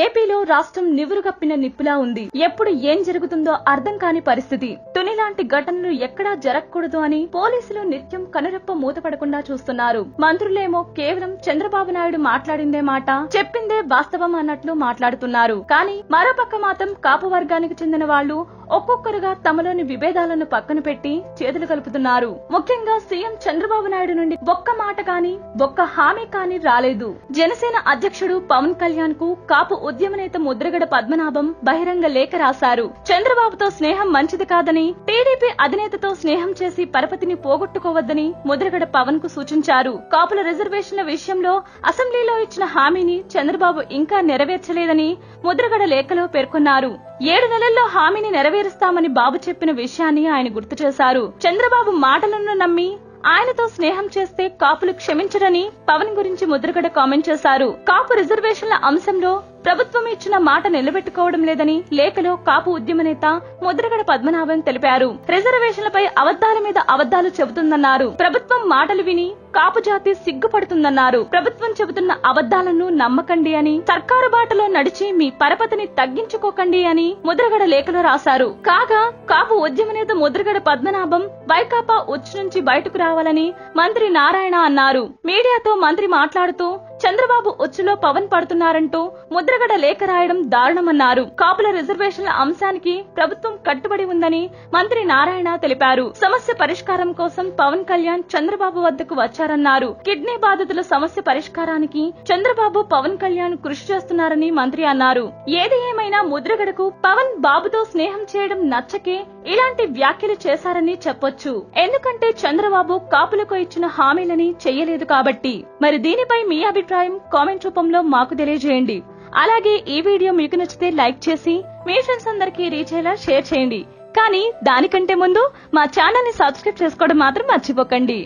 ఏపీలో రాష్ట్రం నివురుగప్పిన నిప్పులా ఉంది. ఎప్పుడు ఏం జరుగుతుందో అర్థం కాని పరిస్థితి. తుని లాంటి ఘటనలు ఎక్కడా జరగకూడదు అని పోలీసులు నిత్యం కనురెప్ప మూతపడకుండా చూస్తున్నారు. మంత్రులేమో కేవలం చంద్రబాబు నాయుడు మాట్లాడిందే మాట చెప్పిందే వాస్తవం అన్నట్లు మాట్లాడుతున్నారు. కానీ మరోపక్క మాత్రం కాపు వర్గానికి చెందిన వాళ్ళు ఒక్కొక్కరుగా తమలోని విభేదాలను పక్కన పెట్టి చేతులు కలుపుతున్నారు. ముఖ్యంగా సీఎం చంద్రబాబు నాయుడు నుండి ఒక్క మాట కాని ఒక్క హామీ కాని రాలేదు. జనసేన అధ్యక్షుడు పవన్ కళ్యాణ్కు కాపు ఉద్యమ నేత ముద్రగడ పద్మనాభం బహిరంగ లేఖ రాశారు. చంద్రబాబుతో స్నేహం మంచిది కాదని టీడీపీ అధినేతతో స్నేహం చేసి పరపతిని పోగొట్టుకోవద్దని ముద్రగడ పవన్కు సూచించారు. కాపుల రిజర్వేషన్ల విషయంలో అసెంబ్లీలో ఇచ్చిన హామీని చంద్రబాబు ఇంకా నెరవేర్చలేదని ముద్రగడ లేఖలో పేర్కొన్నారు. ఏడు నెలల్లో హామీని నెరవేరుస్తామని బాబు చెప్పిన విషయాన్ని ఆయన గుర్తు చేశారు. చంద్రబాబు మాటలను నమ్మి ఆయనతో స్నేహం చేస్తే కాపులు క్షమించరని పవన్ గురించి ముద్రగడ కామెంట్ చేశారు. కాపు రిజర్వేషన్ల అంశంలో ప్రభుత్వం ఇచ్చిన మాట నిలబెట్టుకోవడం లేదని లేఖలో కాపు ఉద్యమ నేత ముద్రగడ పద్మనాభం తెలిపారు. రిజర్వేషన్లపై అబద్దాల మీద అబద్దాలు చెబుతుందన్నారు. ప్రభుత్వం మాటలు విని కాపు జాతి సిగ్గుపడుతుందన్నారు. ప్రభుత్వం చెబుతున్న అబద్దాలను నమ్మకండి అని సర్కారు బాటలో నడిచి మీ పరపతిని తగ్గించుకోకండి అని ముద్రగడ లేఖలో రాశారు. కాగా కాపు ఉద్యమ నేత ముద్రగడ పద్మనాభం వైకాపా ఉచ్చు నుంచి బయటకు రావాలని మంత్రి నారాయణ అన్నారు. మీడియాతో మంత్రి మాట్లాడుతూ చంద్రబాబు ఉచ్చులో పవన్ పడుతున్నారంటూ ముద్రగడ లేఖ రాయడం దారుణమన్నారు. కాపుల రిజర్వేషన్ల అంశానికి ప్రభుత్వం కట్టుబడి ఉందని మంత్రి నారాయణ తెలిపారు. సమస్య పరిష్కారం కోసం పవన్ కళ్యాణ్ చంద్రబాబు వద్దకు వచ్చారన్నారు. కిడ్నీ బాధితుల సమస్య పరిష్కారానికి చంద్రబాబు పవన్ కళ్యాణ్ కృషి చేస్తున్నారని మంత్రి అన్నారు. ఏది ఏమైనా ముద్రగడకు పవన్ బాబుతో స్నేహం చేయడం నచ్చకే ఇలాంటి వ్యాఖ్యలు చేశారని చెప్పొచ్చు. ఎందుకంటే చంద్రబాబు కాపులకు ఇచ్చిన హామీలని చెయ్యలేదు కాబట్టి. మరి దీనిపై మీ అభిప్రాయం కామెంట్ రూపంలో మాకు తెలియజేయండి. అలాగే ఈ వీడియో మీకు నచ్చితే లైక్ చేసి మీ ఫ్రెండ్స్ అందరికీ రీచ్ అయ్యేలా షేర్ చేయండి. కానీ దానికంటే ముందు మా ఛానల్ని సబ్స్క్రైబ్ చేసుకోవడం మాత్రం మర్చిపోకండి.